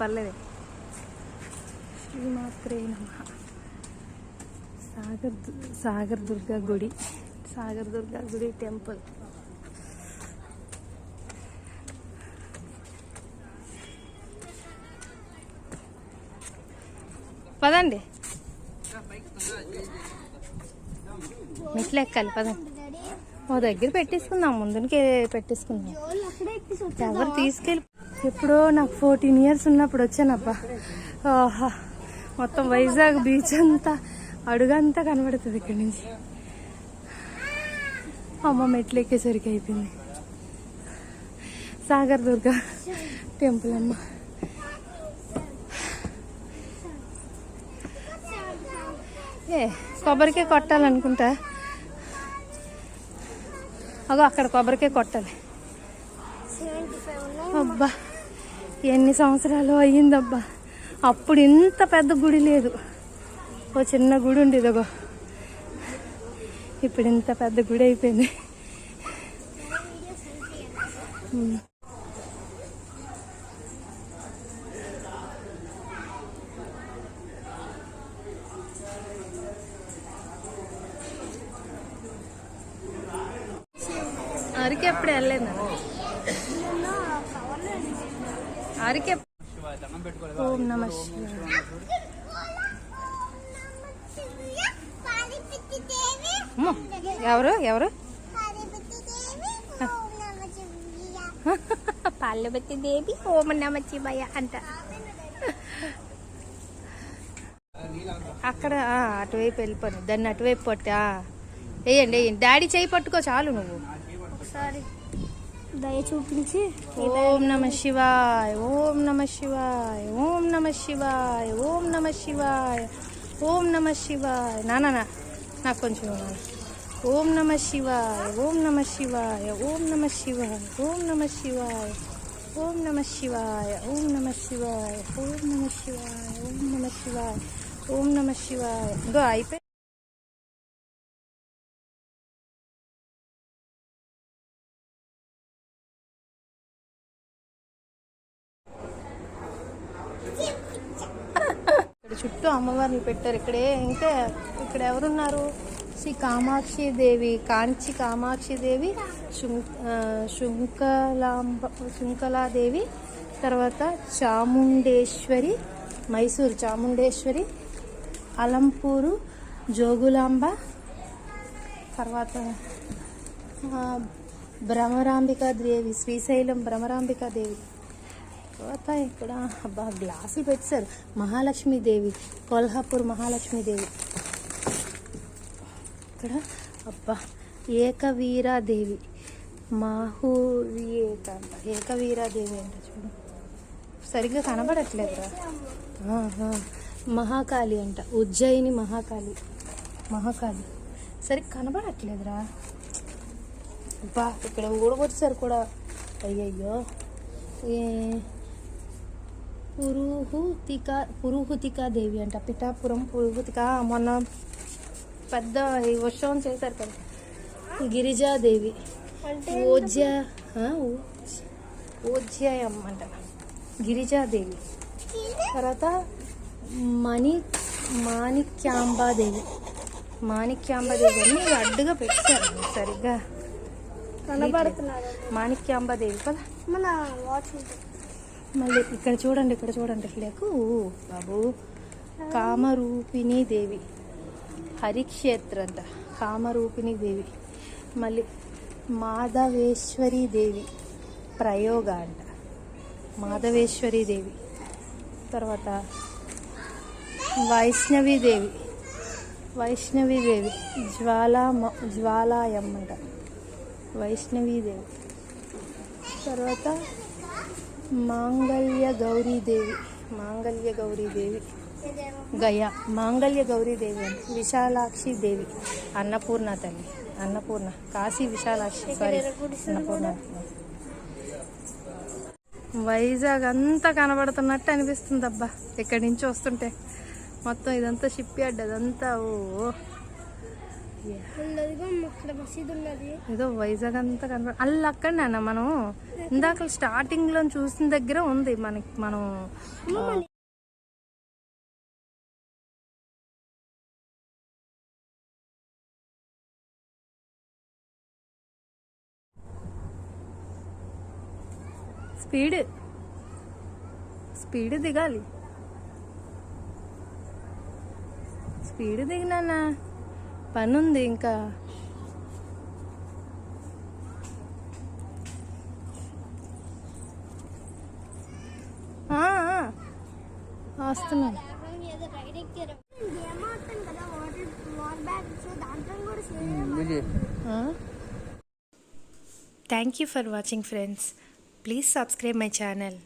పర్లేదు. శ్రీమాత్రే నమ. సాగర్ సాగర్ దుర్గా గుడి. సాగర్ దుర్గా గుడి టెంపుల్. పదండి. మెట్లు ఎక్కాలి పదండి. ఓ దగ్గర పెట్టేసుకుందాం ముందుకే పెట్టేసుకుందాం. ఎవరు తీసుకెళ్ళి ఎప్పుడో నాకు ఫోర్టీన్ ఇయర్స్ ఉన్నప్పుడు వచ్చానబ్బా. ఆహా మొత్తం వైజాగ్ బీచ్ అంతా అడుగంతా కనబడుతుంది ఇక్కడి నుంచి. అమ్మ మెట్లు ఎక్కేసరికి అయిపోయింది. సాగర్ దుర్గా టెంపుల్ అమ్మ. ఏ కొబ్బరికే కొట్టాలనుకుంటా? అగో అక్కడ కొబ్బరికాయ కొట్టాలి. అబ్బా. ఎన్ని సంవత్సరాలు అయ్యిందబ్బా? అప్పుడు ఇంత పెద్ద గుడి లేదు. ఓ చిన్న గుడి ఉండేది ఒక ఇప్పుడు ఇంత పెద్ద గుడి అయిపోయింది. అరికెప్పుడు అరికి ఎప్పుడు వెళ్ళలేదు? అరికి ఎప్- ఓం నమ ఎవరు ఎవరు? పాల్యవతి దేవి ఓం నమ శివాయ అంట. అక్కడ అటువైపు వెళ్ళిపోను. దాన్ని అటువైపు పట్టి. వేయండి వేయండి. డాడీ చేయి పట్టుకో చాలు నువ్వు. ఒకసారి. దయ చూపించి ఓం నమ శివాయ ఓం నమ శివాయ ఓం నమ శివాయ ఓం నమ శివాయ ఓం నమ శివాయ నాన్న నా నాకు కొంచెం. ఓం నమ శివాయ ఓం నమ శివాయ ఓం నమ శివాయ ఓం నమ శివాయ ఓం నమ శివాయ ఓం నమ శివాయ ఓం నమ శివాయ ఓం నమ శివాయ ఓం నమ శివాయ ఇంకో అయిపోయి ఇక్కడ చుట్టూ అమ్మవారిని పెట్టారు. ఇక్కడే ఇంకా ఇక్కడ ఎవరున్నారు? శ్రీ కామాక్షి దేవి కాంచి కామాక్షి దేవి శుం- శుంకలాంబ శుంకలాదేవి తర్వాత చాముండేశ్వరి మైసూరు చాముండేశ్వరి అలంపూరు జోగులాంబ తర్వాత ఆ, భ్రమరాంబికా దేవి శ్రీశైలం భ్రమరాంబికా దేవి. తర్వాత ఇక్కడ అబ్బా గ్లాసులు పెట్టారు మహాలక్ష్మీదేవి కొల్హాపూర్ మహాలక్ష్మీదేవి. ఇక్కడ అబ్బా ఏకవీరాదేవి. మాహూరియేక ఏకవీరాదేవి అంట చూడు. సరిగ్గా కనబడట్లేదురా. ఆహా. మహాకాళి అంట. ఉజ్జయిని మహాకాళి. మహాకాళి. సరిగ్గా కనబడట్లేదురా. అబ్బా ఇక్కడ ఊడగొచ్చారు కూడా. అయ్యయ్యో. ఏ పురుహుతిక పురుహుతిక దేవి అంట. పిఠాపురం పురుహుతిక. మొన్న పెద్ద ఈ ఉత్సవం చేశారు కదా. గిరిజాదేవి ఓజ్య ఓజ్యాయం అంట. గిరిజాదేవి తర్వాత మణి మాణిక్యాంబాదేవి మాణిక్యాంబాదేవి అని అడ్డుగా పెట్టారు సరిగ్గా. కనబడుతున్నారు మాణిక్యాంబాదేవి కదా. మన వాచ్ మళ్ళీ ఇక్కడ చూడండి ఇక్కడ చూడండి లేకు బాబు. కామరూపిణి దేవి. హరిక్షేత్ర అంట కామరూపిణి దేవి. మళ్ళీ మాధవేశ్వరి దేవి. ప్రయోగ అంట మాధవేశ్వరి దేవి. తర్వాత వైష్ణవి దేవి. వైష్ణవి దేవి. జ్వాలా జ్వాలాయమ్మ అంట వైష్ణవి దేవి. తర్వాత మాంగళ్య గౌరీదేవి మాంగళ్య గౌరీదేవి గయ. మాంగళ్య గౌరీదేవి అంటే. విశాలాక్షి దేవి అన్నపూర్ణ తల్లి. అన్నపూర్ణ. కాశీ విశాలాక్షి. సారీ అన్నపూర్ణ. వైజాగ్ అంతా కనబడుతున్నట్టు అనిపిస్తుంది అబ్బా ఇక్కడి నుంచి వస్తుంటే. మొత్తం ఇదంతా షిప్ యార్డ్ అదంతా. ఓ. ఏదో వైజాగ్ అంతా కనపడ అల్ల అక్కడ నాన్న మనం ఇందాక స్టార్టింగ్లో చూసిన దగ్గర ఉంది మనకి మనం స్పీడ్ స్పీడ్ దిగాలి. స్పీడ్ దిగినా పని ఉంది ఇంకా. ఆ, వస్తున్నాను thank you for watching friends please subscribe my channel